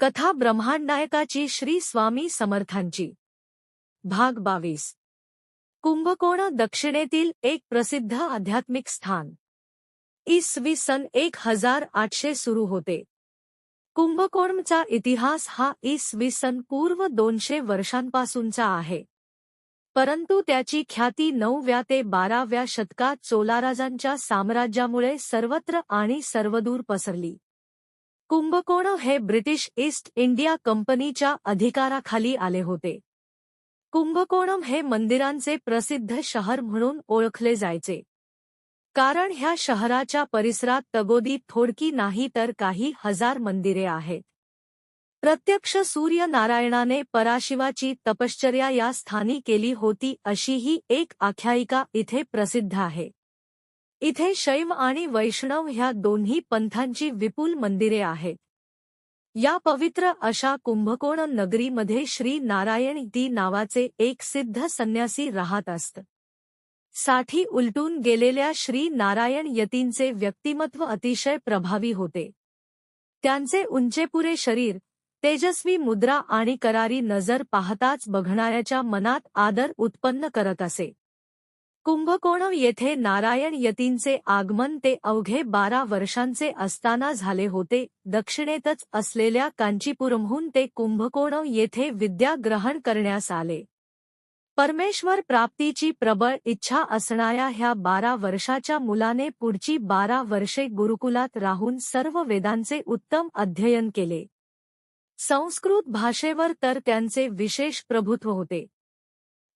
कथा ब्रह्मांडनायकाची श्री स्वामी समर्थांची. भाग बावीस. कुंभकोण दक्षिणेतील एक प्रसिद्ध आध्यात्मिक स्थान. इसवी सन एक हजार आठशे सुरू होते. कुंभकोणचा इतिहास हा इसवी सन पूर्व दोनशे वर्षांपासूनचा आहे. परंतु त्याची ख्याती नवव्या ते बाराव्या शतकात चोलाराजांच्या साम्राज्यामुळे सर्वत्र आणि सर्वदूर पसरली. कुंभकोण हे ब्रिटिश ईस्ट इंडिया कंपनीच्या अधिकाराखाली आले होते. कुंभकोणम हे मंदिरांचे प्रसिद्ध शहर म्हणून ओळखले जायचे. कारण ह्या शहराच्या परिसरात तगोदी थोडकी नाही तर काही हज़ार मंदिरे आहेत. प्रत्यक्ष सूर्यनारायणाने पराशिवाची तपश्चर्या या स्थानी केली होती अशीही एक आख्यायिका इथे प्रसिद्ध आहे. इथे शैव आणि वैष्णव ह्या दोन्ही पंथांची विपुल मंदिरे आहेत. या पवित्र अशा कुंभकोण नगरीमध्ये श्री नारायण दी नावाचे एक सिद्ध संन्यासी राहत असत. साठी उलटून गेलेल्या श्री नारायण यतींचे व्यक्तिमत्व अतिशय प्रभावी होते. त्यांचे उंचेपुरे शरीर तेजस्वी मुद्रा आणि करारी नजर पाहताच बघणाऱ्याच्या मनात आदर उत्पन्न करत असे. कुंभकोणम येथे नारायण यतींचे आगमन ते अवघे बारा वर्षांचे असताना झाले होते. दक्षिणेतच असलेल्या कांचीपुरमहून ते कुंभकोणम येथे विद्या ग्रहण करण्यास आले. परमेश्वर प्राप्तीची प्रबळ इच्छा असणाऱ्या ह्या बारा वर्षाच्या मुलाने पुढची बारा वर्षे गुरुकुलात राहून सर्व वेदांचे उत्तम अध्ययन केले. संस्कृत भाषेवर तर त्यांचे विशेष प्रभुत्व होते.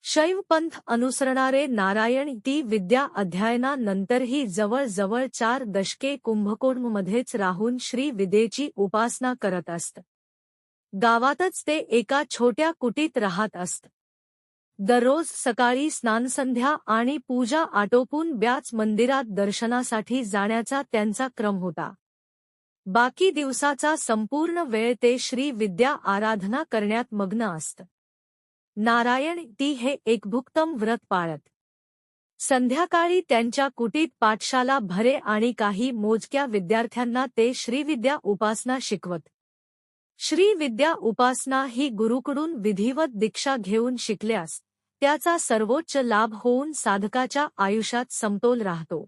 शैवपंथ अनुसरणारे नारायण ती विद्या अध्ययनानंतरही जवळजवळ चार दशके कुंभकोणमध्येच राहून श्री विदेची उपासना करत असत. गावातच ते एका छोट्या कुटीत राहत असत. दररोज सकाळी स्नानसंध्या आणि पूजा आटोपून ब्याच मंदिरात दर्शनासाठी जाण्याचा त्यांचा क्रम होता. बाकी दिवसाचा संपूर्ण वेळ ते श्री विद्या आराधना करण्यात मग्न असत. नारायण ती हे एकभुक्तम व्रत पाळत. संध्याकाळी त्यांच्या कुटीत पाठशाला भरे आणि काही मोजक्या विद्यार्थ्यांना ते श्रीविद्या उपासना शिकवत. श्रीविद्या उपासना ही गुरुकडून विधिवत दीक्षा घेऊन शिकल्यास त्याचा सर्वोच्च लाभ होऊन साधकाच्या आयुष्यात समतोल राहतो.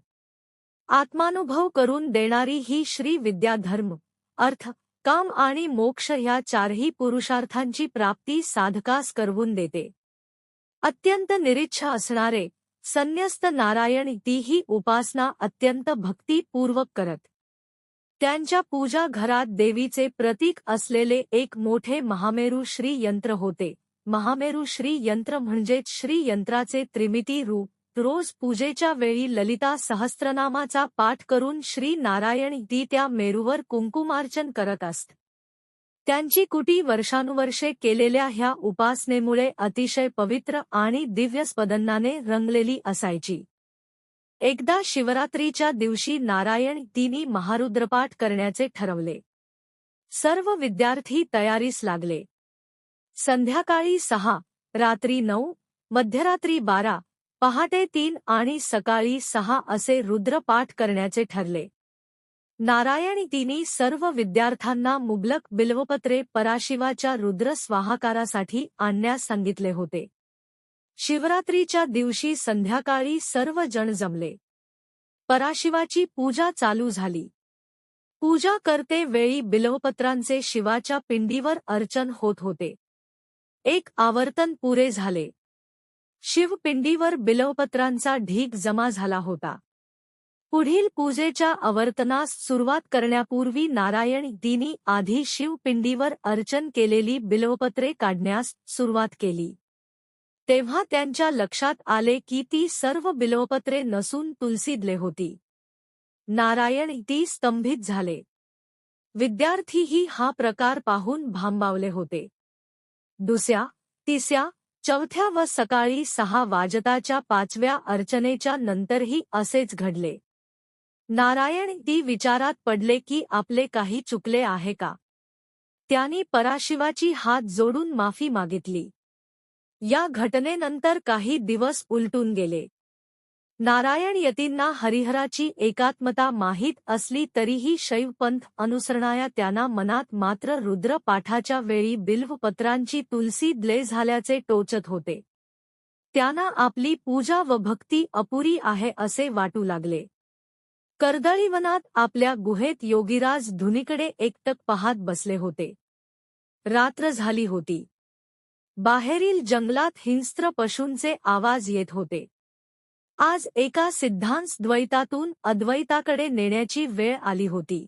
आत्मानुभव करून देणारी ही श्रीविद्या धर्म अर्थ काम आणि मोक्ष ह्या चारही पुरुषार्थांची प्राप्ती साधकास करवून देते. अत्यंत निरीच्छा असणारे संन्यस्त नारायण तीही उपासना अत्यंत भक्तीपूर्वक करत. त्यांच्या पूजा घरात देवीचे प्रतीक असलेले एक मोठे महामेरू श्री यंत्र होते. महामेरू श्री यंत्र म्हणजेच श्री यंत्राचे त्रिमिती रूप. रोज पूजेच्या वेळी ललिता सहस्त्रनामाचा पाठ करून श्री नारायण ती त्या मेरूवर कुंकुमार्चन करत असत. त्यांची कुटी वर्षानुवर्षे केलेल्या ह्या उपासनेमुळे अतिशय पवित्र आणि दिव्यस्पदन्नाने रंगलेली असायची. एकदा शिवरात्रीच्या दिवशी नारायण तिनी महारुद्रपाठ करण्याचे ठरवले. सर्व विद्यार्थी तयारीस लागले. संध्याकाळी सहा रात्री नऊ मध्यरात्री बारा पहाटे तीन आणि सकाळी सहा असे रुद्रपाठ करण्याचे ठरले. नारायणीतीनी सर्व विद्यार्थ्यांना मुबलक बिल्वपत्रे पराशिवाच्या रुद्र स्वाहाकारासाठी आणण्यास सांगितले होते. शिवरात्रीच्या दिवशी संध्याकाळी सर्व जण जमले. पराशिवाची पूजा चालू झाली. पूजा करते वेळी बिल्वपत्रांचे शिवाच्या पिंडीवर अर्चन होत होते. एक आवर्तन पुरे झाले. शिवपिंडीवर बिलवपत्रांचा ढीग जमा झाला होता. पुढील पूजेच्या आवर्तनास सुरुवात करण्यापूर्वी नारायण दिनी आधी शिवपिंडीवर अर्चन केलेली बिलवपत्रे काढण्यास सुरुवात केली. तेव्हा त्यांच्या लक्षात आले की ती सर्व बिलवपत्रे नसून तुलसीदले होती. नारायण ती स्तंभित झाले. विद्यार्थीही हा प्रकार पाहून भांबावले होते. दुसऱ्या तिसऱ्या चौथ्या व सकाळी सहा वाजताच्या पाचव्या अर्चनेच्या नंतरही असेच घडले. नारायण ती विचारात पडले की आपले काही चुकले आहे का? त्यांनी पराशिवाची हात जोडून माफी मागितली. या घटनेनंतर काही दिवस उलटून गेले. नारायण यतींना हरिहराची एकात्मता माहीत असली तरीही शैवपंथ अनुसरणाया त्यांना मनात मात्र रुद्रपाठाच्या वेळी बिल्वपत्रांची तुलसी द्ले झाल्याचे टोचत होते. त्यांना आपली पूजा व भक्ती अपुरी आहे असे वाटू लागले. कर्दळीवनात आपल्या गुहेत योगीराज धुनीकडे एकटक पाहत बसले होते. रात्र झाली होती. बाहेरील जंगलात हिंस्त्र पशूंचे आवाज येत होते. आज एका सिद्धांस द्वैतातून अद्वैताकडे नेण्याची वेळ आली होती.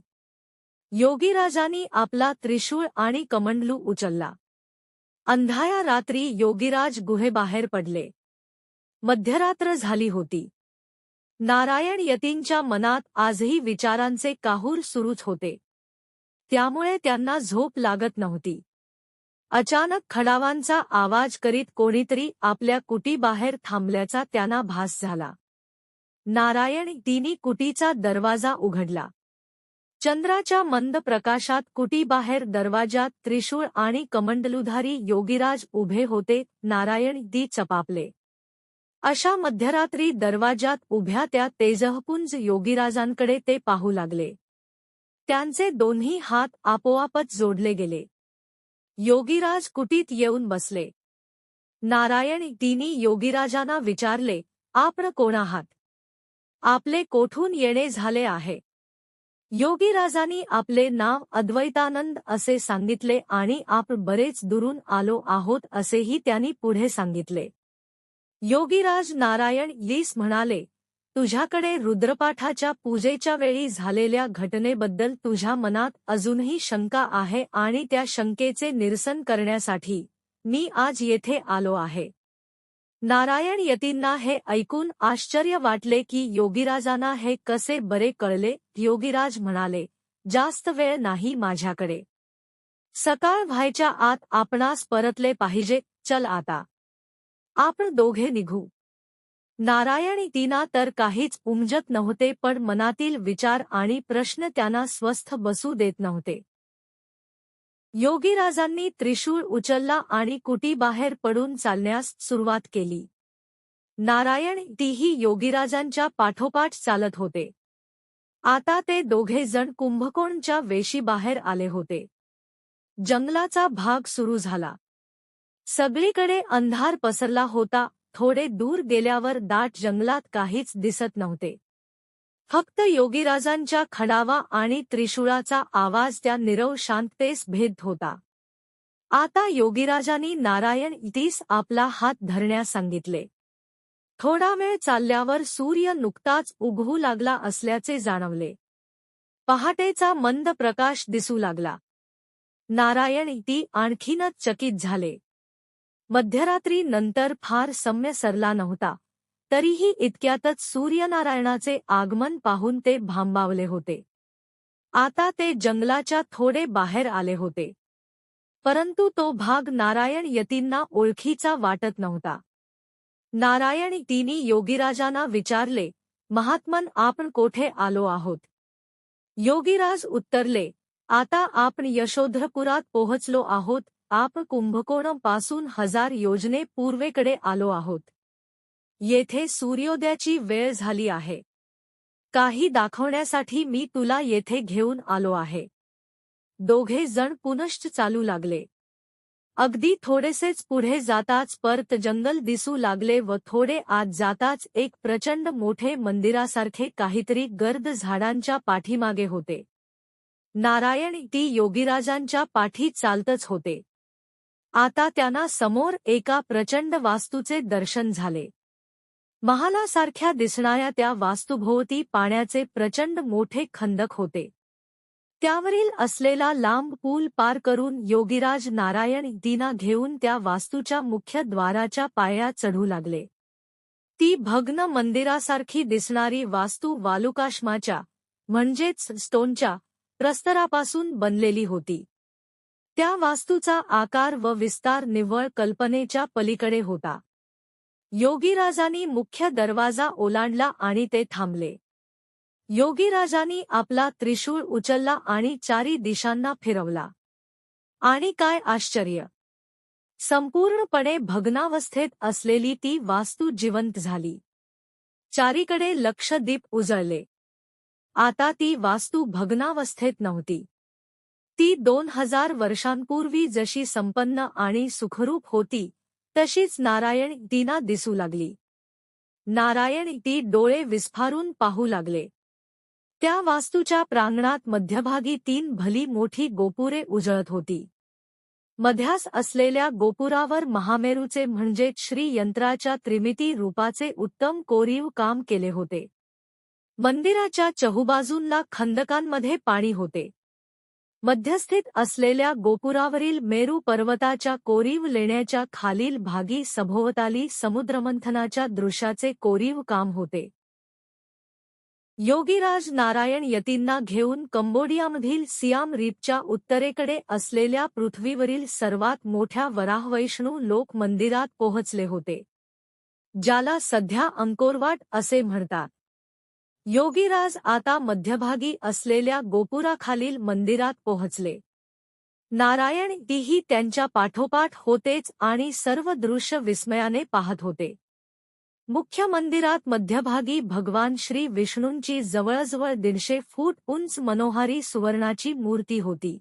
योगीराजांनी आपला त्रिशूळ आणि कमंडलू उचलला. अंधाया रात्री योगीराज गुहेबाहेर पडले. मध्यरात्र झाली होती. नारायण यतींच्या मनात आजही विचारांचे काहूर सुरूच होते. त्यामुळे त्यांना झोप लागत नव्हती. अचानक खडावांचा आवाज करीत कोणीतरी आपल्या कुटीबाहेर थांबल्याचा त्यांना भास झाला. नारायण तिनी कुटीचा दरवाजा उघडला. चंद्राच्या मंद प्रकाशात कुटीबाहेर दरवाजात त्रिशूळ आणि कमंडलुधारी योगीराज उभे होते नारायण दी चपापले. अशा मध्यरात्री दरवाजात उभ्या त्या तेजहपुंज योगीराजांकडे ते पाहू लागले. त्यांचे दोन्ही हात आपोआपच जोडले गेले. योगीराज कुटीत येऊन बसले. नारायण तिनी योगीराजांना विचारले आपण कोण आहात? आपले कोठून येणे झाले आहे? योगीराजांनी आपले नाव अद्वैतानंद असे सांगितले आणि आपण बरेच दुरून आलो आहोत असेही त्यांनी पुढे सांगितले. योगीराज नारायण लीस म्हणाले तुझ्याकडे रुद्रपाठाच्या पूजेच्या वेळी झालेल्या घटनेबद्दल तुझ्या मनात अजूनही शंका आहे आणि त्या शंकेचे निरसन करण्यासाठी मी आज येथे आलो आहे. नारायण यतींना हे ऐकून आश्चर्य वाटले की योगीराजांना हे कसे बरे कळले योगीराज म्हणाले जास्त वेळ नाही माझ्याकडे. सकाळ व्हायच्या आत आपणास परतले पाहिजे चल आता. आपण दोघे निघू. नारायणी तिना तर काहीच उमजत नव्हते पण मनातील विचार आणि प्रश्न त्यांना स्वस्थ बसू देत नव्हते. योगीराजांनी त्रिशूळ उचलला आणि कुटीबाहेर पडून चालण्यास सुरुवात केली. नारायण तीही योगीराजांच्या पाठोपाठ चालत होते. आता ते दोघे जण कुंभकोणच्या वेशीबाहेर आले होते. जंगलाचा भाग सुरू झाला. सगळीकडे अंधार पसरला होता थोडे दूर गेल्यावर दाट जंगलात काहीच दिसत नव्हते. फक्त योगीराजांच्या खडावा आणि त्रिशूळाचा आवाज त्या निरव शांततेस भेद होता. आता योगीराजांनी नारायण इतीस आपला हात धरण्यास सांगितले. थोडा वेळ चालल्यावर सूर्य नुकताच उगवू लागला असल्याचे जाणवले. पहाटेचा मंद प्रकाश दिसू लागला. नारायण ती आणखीनच चकित झाले. मध्यरात्री नंतर फार सम्य सरला नव्हता. तरीही इतक्यातच सूर्यनारायणाचे आगमन पाहून ते भांबावले होते. आता ते जंगलाच्या थोडे बाहेर आले होते. परंतु तो भाग नारायण यतींना ओळखीचा वाटत नव्हता. नारायण तिनी योगीराजांना विचारले महात्मन आपण कोठे आलो आहोत? योगीराज उत्तरले आता आपण यशोधरपुरात पोहोचलो आहोत आप कुंभकोणपासून हजार योजने पूर्वेकडे आलो आहोत. येथे सूर्योदयाची वेळ झाली आहे. काही दाखवण्यासाठी मी तुला येथे घेऊन आलो आहे. दोघे जण पुनश्च चालू लागले. अगदी थोडेसेच पुढे जाताच परत जंगल दिसू लागले व थोडे आत जाताच एक प्रचंड मोठे मंदिरासारखे काहीतरी गर्द झाडांच्या पाठीमागे होते. नारायण ती योगीराजांच्या पाठी चालतच होते. आता त्यांना समोर एका प्रचंड वास्तूचे दर्शन झाले. महालासारख्या दिसणाऱ्या त्या वास्तूभोवती पाण्याचे प्रचंड मोठे खंदक होते. त्यावरील असलेला लांब पूल पार करून योगीराज नारायण दिना घेऊन त्या वास्तूच्या मुख्य द्वाराच्या पाया चढू लागले. ती भग्न मंदिरासारखी दिसणारी वास्तू वालुकाश्माच्या म्हणजेच स्टोनच्या प्रस्तरापासून बनलेली होती. त्या वास्तूचा आकार व विस्तार निव्वळ कल्पनेच्या पलीकडे होता. योगीराजांनी मुख्य दरवाजा ओलांडला आणि ते थांबले. योगीराजांनी आपला त्रिशूळ उचलला आणि चारी दिशांना फिरवला. आणि काय आश्चर्य! संपूर्णपणे भग्नावस्थेत असलेली ती वास्तू जिवंत झाली. चारीकडे लक्षदीप उजळले. आता ती वास्तू भग्नावस्थेत नव्हती. ती दोन हजार वर्षांपूर्वी जशी संपन्न आणि सुखरूप होती तशीच नारायण दीना दिसू लागली. नारायण ती डोळे विस्फारून पाहू लागले. त्या वास्तूच्या प्रांगणात मध्यभागी तीन भली मोठी गोपुरे उजळत होती. मध्यास असलेल्या गोपुरावर महामेरूचे म्हणजे श्रीयंत्राच्या त्रिमिती रूपाचे उत्तम कोरीव काम केले होते. मंदिराच्या चहूबाजूंना खंदकांमध्ये पाणी होते. मध्यस्थित असलेल्या गोपुरावरील मेरू पर्वताच्या कोरीव लेण्याच्या खालील भागी सभोवताली समुद्रमंथनाच्या दृश्याचे कोरीव काम होते. योगीराज नारायण यतींना घेऊन कंबोडियामधील सियाम रीपच्या उत्तरेकडे असलेल्या पृथ्वीवरील सर्वात मोठ्या वराहवैष्णू लोक मंदिरात पोहोचले होते ज्याला सध्या अंकोरवाट असे म्हणतात. योगीराज आता मध्यभागी असलेल्या गोपुराखालील मंदिरात पोहोचले. नारायण तीही त्यांच्या पाठोपाठ होतेच आणि सर्व दृश्य विस्मयाने पाहत होते. मुख्य मंदिरात मध्यभागी भगवान श्री विष्णूंची जवळजवळ दीडशे फूट उंच मनोहारी सुवर्णाची मूर्ती होती.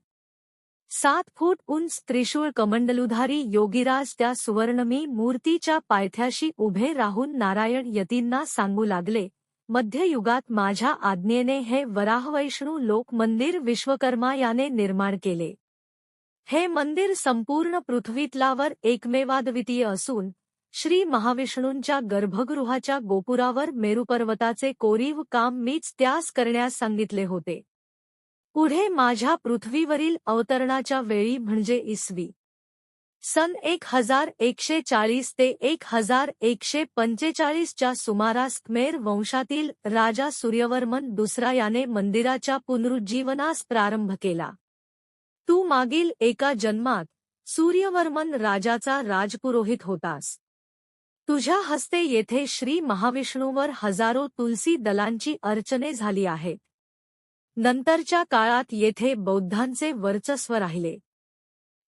सात फूट उंच त्रिशूळ कमंडलुधारी योगीराज त्या सुवर्णमी मूर्तीच्या पायथ्याशी उभे राहून नारायण यतींना सांगू लागले मध्ययुगात माझ्या आज्ञेने हे वराहवैष्णू लोक मंदिर विश्वकर्मा याने निर्माण केले. हे मंदिर संपूर्ण पृथ्वीतलावर एकमेवाद्वितीय असून श्री महाविष्णूंच्या गर्भगृहाच्या गोपुरावर मेरुपर्वताचे कोरीव काम मीच त्यास करण्यास सांगितले होते. पुढे माझ्या पृथ्वीवरील अवतरणाच्या वेळी म्हणजे इसवी. सन एक हजार एकशे चाळीस ते एक हजार एकशे पंचेचाळीसच्या सुमारास खमेर वंशातील राजा सूर्यवर्मन दुसरा याने मंदिराच्या पुनरुज्जीवनास प्रारंभ केला. तू मागील एका जन्मात सूर्यवर्मन राजाचा राजपुरोहित होतास. तुझ्या हस्ते येथे श्री महाविष्णूवर हजारो तुलसी दलांची अर्चने झाली आहेत. नंतरच्या काळात येथे बौद्धांचे वर्चस्व राहिले.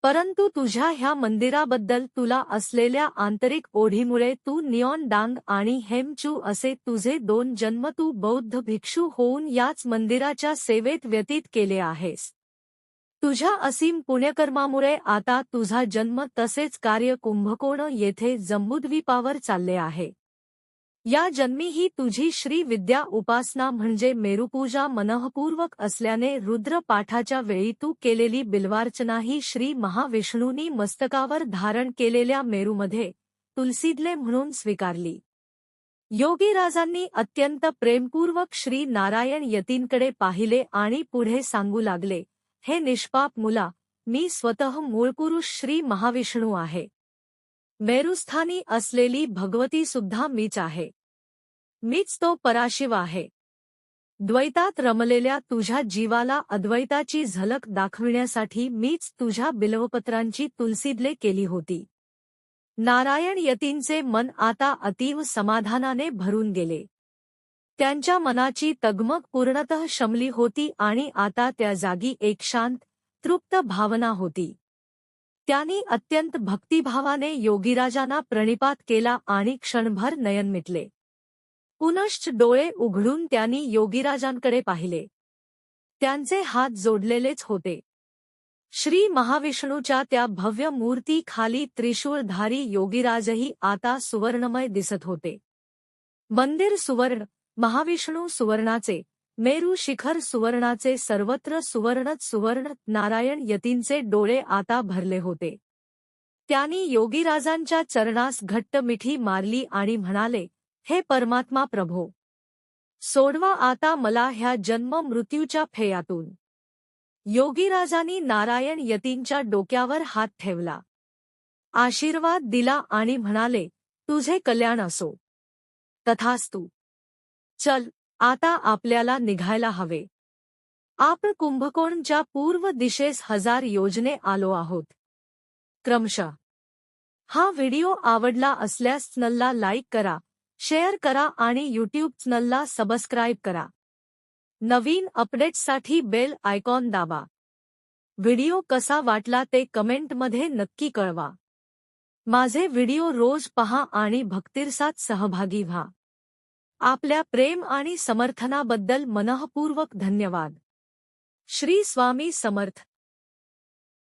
परंतु तुझ्या ह्या मंदिराबद्दल तुला असलेल्या आंतरिक ओढीमुळे तू नियॉन डांग आणि हेमचू असे तुझे दोन जन्म तू बौद्ध भिक्षू होऊन याच मंदिराच्या सेवेत व्यतीत केले आहेस. तुझ्या असीम पुण्यकर्मामुळे आता तुझा जन्म तसेच कार्य कुंभकोण येथे जम्बूद्वीपावर चालले आहे. या जन्मी ही तुझी श्री विद्या उपासना म्हणजे मेरुपूजा मनःपूर्वक असल्याने रुद्र पाठाच्या वेळी तू केलेली बिल्वार्चनाही श्री महाविष्णूंनी मस्तकावर धारण केलेल्या मेरूमध्ये तुलसीदले म्हणून स्वीकारली. योगीराजांनी अत्यंत प्रेमपूर्वक श्री नारायण यतींकडे पाहिले आणि पुढे सांगू लागले हे निष्पाप मुला मी स्वतः मूळपुरुष श्री महाविष्णू आहे. मेरुस्थानी असलेली भगवती सुद्धा मीच आहे. मीच तो पराशिव आहे. द्वैतात रमलेल्या तुझ्या जीवाला अद्वैताची झलक दाखविण्यासाठी मीच तुझ्या बिलवपत्रांची तुलसीदले केली होती. नारायण यतींचे मन आता अतीव समाधानाने भरून गेले. त्यांच्या मनाची तगमग पूर्णतः शमली होती आणि आता त्या जागी एक शांत तृप्त भावना होती. त्यांनी अत्यंत भक्तिभावाने योगीराजांना प्रणिपात केला आणि क्षणभर नयन मिटले. पुनश्च डोळे उघडून त्यांनी योगीराजांकडे पाहिले. त्यांचे हात जोडलेलेच होते. श्री महाविष्णूच्या त्या भव्य मूर्ती खाली त्रिशूळधारी योगीराजही आता सुवर्णमय दिसत होते. मंदिर सुवर्ण महाविष्णू सुवर्णाचे मेरू शिखर सुवर्णाचे सर्वत्र सुवर्णच सुवर्ण नारायण यतींचे डोळे आता भरले होते. त्यांनी योगीराजांच्या चरणास घट्ट मिठी मारली आणि म्हणाले हे परमात्मा प्रभो सोडवा आता मला ह्या जन्म मृत्यूच्या फेयातून. योगीराजांनी नारायण यतींच्या डोक्यावर हात ठेवला. आशीर्वाद दिला आणि म्हणाले तुझे कल्याण असो. तथास्तू चल आता आपल्याला निघायला हवे. आपण कुंभकोणच्या पूर्व दिशेस हजार योजने आलो आहोत. क्रमशः. हा व्हिडिओ आवडला असल्यास चॅनलला लाईक करा शेअर करा आणि यूट्यूब चॅनलला सबस्क्राईब करा. नवीन अपडेट्ससाठी बेल आयकॉन दाबा. व्हिडिओ कसा वाटला ते कमेंटमध्ये नक्की कळवा. माझे व्हिडिओ रोज पहा आणि भक्तिरसात सहभागी व्हा. आपल्या प्रेम आणि समर्थनाबद्दल मनःपूर्वक धन्यवाद. श्री स्वामी समर्थ.